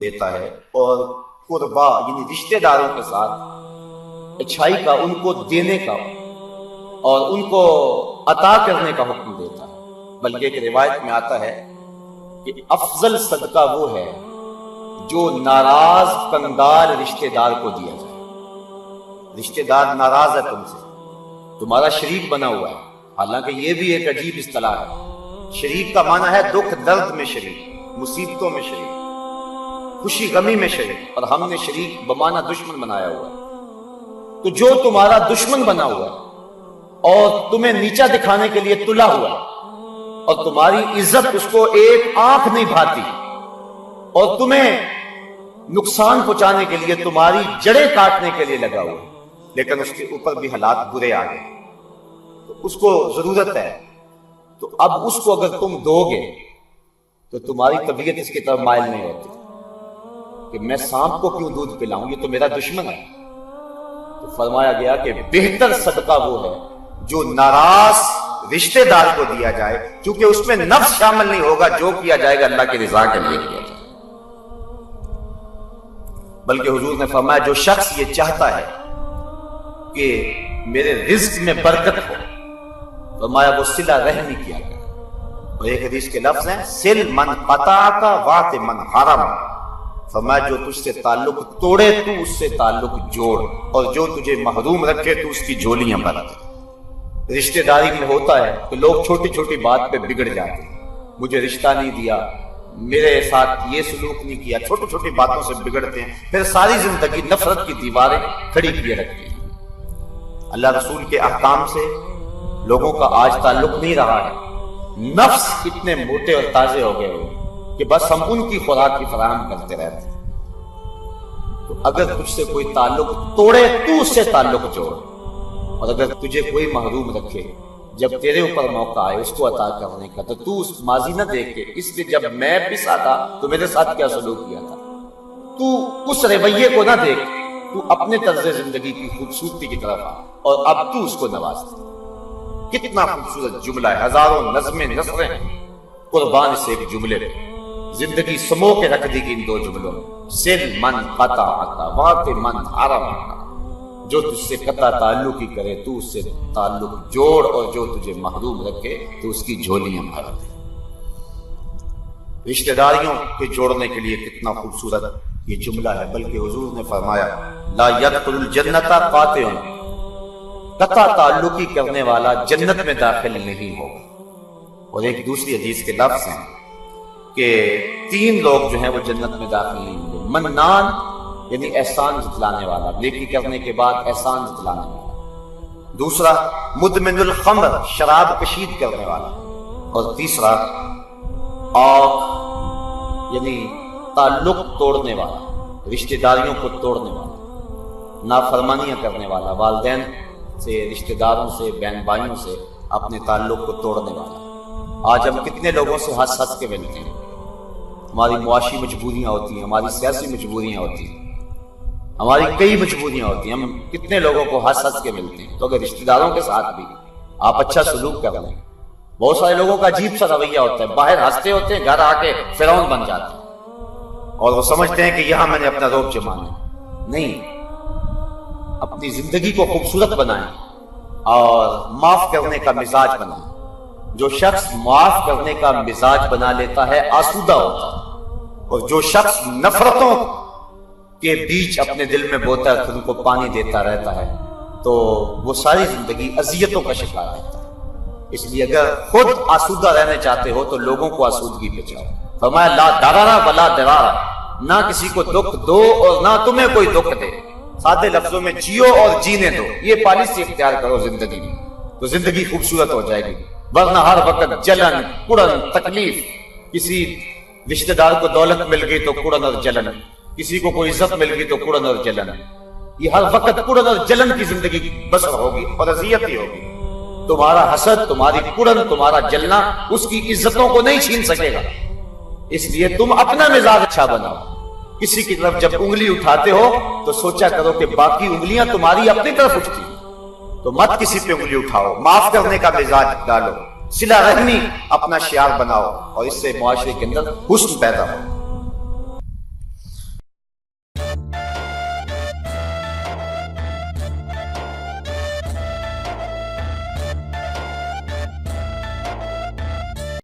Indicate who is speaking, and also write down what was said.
Speaker 1: دیتا ہے اور قربا یعنی رشتہ داروں کے ساتھ اچھائی کا، ان کو دینے کا اور ان کو عطا کرنے کا حکم دیتا ہے۔ بلکہ ایک روایت میں آتا ہے کہ افضل صدقہ وہ ہے جو ناراض کنگال رشتہ دار کو دیا جائے۔ رشتہ دار ناراض ہے تم سے۔ تمہارا شریک بنا ہوا ہے۔ حالانکہ یہ بھی ایک عجیب اصطلاح ہے۔ شریک کا معنی ہے دکھ، درد میں شریک، مصیبتوں میں شریک۔ خوشی غمی میں شریک۔ اور ہم نے شریک بمانا دشمن بنایا ہوا۔ تو جو تمہارا دشمن بنا ہوا اور تمہیں نیچا دکھانے کے لیے تلا ہوا اور تمہاری عزت اس کو ایک آنکھ نہیں بھاتی، اور تمہیں نقصان پہنچانے کے لیے تمہاری جڑیں کاٹنے کے لیے لگا ہوا لیکن اس کے اوپر بھی حالات برے آ گئے۔ تو اس کو ضرورت ہے، تو اب اس کو اگر تم دو گے، تو تمہاری طبیعت اس کی طرف مائل نہیں ہوتی۔ کہ میں سانپ کو کیوں دودھ پلاؤں؟ یہ تو میرا دشمن ہے۔ تو فرمایا گیا کہ بہتر صدقہ وہ ہے جو ناراض رشتہ دار کو دیا جائے، کیونکہ اس میں نفس شامل نہیں ہوگا، جو کیا جائے گا اللہ کی رضا کے لیے کیا جائے۔ بلکہ حضور نے فرمایا، جو شخص یہ چاہتا ہے کہ میرے رزق میں برکت ہو، فرمایا وہ صلہ رحمی کیا گیا اور ایک حدیث کے لفظ ہیں، سل من قطع کا وات من حرم۔ فرمایا جو تجھ سے تعلق توڑے، تو اس سے تعلق جوڑ، اور جو تجھے محروم رکھے، تو اس کی جھولیاں بنا رشتہ داری میں ہوتا ہے کہ لوگ چھوٹی چھوٹی بات پہ بگڑ جاتے ہیں۔ مجھے رشتہ نہیں دیا، میرے ساتھ یہ سلوک نہیں کیا۔ چھوٹی چھوٹی باتوں سے بگڑتے ہیں۔ پھر ساری زندگی نفرت کی دیواریں کھڑی کیے رکھتی ہیں۔ اللہ رسول کے احکام سے لوگوں کا آج تعلق نہیں رہا ہے۔ نفس اتنے موٹے اور تازے ہو گئے ہوئے کہ بس ہم ان کی خوراک کی فراہم کرتے رہتے ہیں۔ تو اگر تجھ سے کوئی تعلق توڑے، تو اس سے تعلق جوڑ۔ اور اگر تجھے کوئی محروم رکھے، جب تیرے اوپر موقع آئے اس کو عطا کرنے کا، تو تو اس ماضی نہ دیکھ کے، اس لیے جب میں پسا تھا تو میرے ساتھ کیا سلوک کیا تھا؟ تو اس رویے کو نہ دیکھ، تو اپنے طرز زندگی کی خوبصورتی کی طرف آ۔ اور اب تو اس کو نواز۔ دے کتنا خوبصورت جملہ ہے، ہزاروں نظمیں، نثریں۔ قربان سے ایک جملے پہ زندگی سمو کے رکھ دی گئی ان دو جملوں میں۔ سل من قطع عطا وات من حرم جو تجھ سے قطع تعلق ہی کرے، تو اس سے تعلق جوڑ اور جو تجھے محروم رکھے، تو اس کی جھولیاں بھر دے رشتہ داریوں کے جوڑنے کے لیے کتنا خوبصورت یہ جملہ ہے۔ بلکہ حضور نے فرمایا، لا يدخل الجنت قاطع قطع تعلقی کرنے والا جنت میں داخل نہیں ہوگا۔ اور ایک دوسری حدیث کے لفظ ہیں۔ کہ تین لوگ جو ہیں وہ جنت میں داخل نہیں ہوں گے۔ منان یعنی احسان جتلانے والا، نیکی کرنے کے بعد احسان جتلانے والا۔ دوسرا، مدمن الخمر، شراب کشید کرنے والا۔ اور تیسرا آخ یعنی تعلق توڑنے والا، رشتہ داریوں کو توڑنے والا، نافرمانیاں کرنے والا، والدین سے، رشتہ داروں سے، بہن بھائیوں سے اپنے تعلق کو توڑنے والا۔ آج ہم کتنے لوگوں سے ہنس ہنس کے ملتے ہیں؟ ہماری معاشی مجبوریاں ہوتی ہیں، ہماری سیاسی مجبوریاں ہوتی ہیں۔ ہماری کئی مجبوریاں ہوتی ہیں، ہم کتنے لوگوں کو ہنس ہنس کے ملتے ہیں۔ تو اگر رشتہ داروں کے ساتھ بھی آپ اچھا سلوک کر رہے ہیں بہت سارے لوگوں کا عجیب سا رویہ ہوتا ہے۔ باہر ہنستے ہوتے ہیں، گھر آ کے فرعون بن جاتے ہیں۔ اور وہ سمجھتے ہیں کہ یہاں میں نے اپنا روپ جمانا نہیں، اپنی زندگی کو خوبصورت بنائیں اور معاف کرنے کا مزاج بنائیں۔ جو شخص معاف کرنے کا مزاج بنا لیتا ہے، آسودہ ہوتا ہے۔ اور جو شخص نفرتوں کے بیچ اپنے دل میں بوتا ہے ان کو پانی دیتا رہتا ہے، تو وہ ساری زندگی اذیتوں کا شکار رہتا ہے۔ اس لیے اگر خود آسودہ رہنے چاہتے ہو، تو لوگوں کو آسودگی پہ جاؤ۔ فرمایا، لا درارا ولا درارا نہ کسی کو دکھ دو اور نہ تمہیں کوئی دکھ دے۔ سادے لفظوں میں جیو اور جینے دو۔ یہ پالیسی اختیار کرو زندگی میں، تو زندگی خوبصورت ہو جائے گی۔ ورنہ ہر وقت جلن، کڑن، تکلیف، کسی رشتہ دار کو دولت مل گئی تو کڑن اور جلن، کسی کو کوئی عزت مل گئی تو کڑن اور جلن۔ یہ ہر وقت کڑن اور جلن کی زندگی بسر ہوگی اور اذیت ہی ہوگی۔ تمہارا حسد، تمہاری کڑن، تمہارا جلنا اس کی عزتوں کو نہیں چھین سکے گا۔ اس لیے تم اپنا مزاج اچھا بناؤ۔ کسی کی طرف جب انگلی اٹھاتے ہو تو سوچا کرو کہ باقی انگلیاں تمہاری اپنی طرف اٹھتی۔ تو مت کسی پہ انگلی اٹھاؤ، معاف کرنے کا مزاج ڈالو۔ سلا رحمی اپنا شعار بناؤ اور اس سے معاشرے کے اندر حسن پیدا ہو۔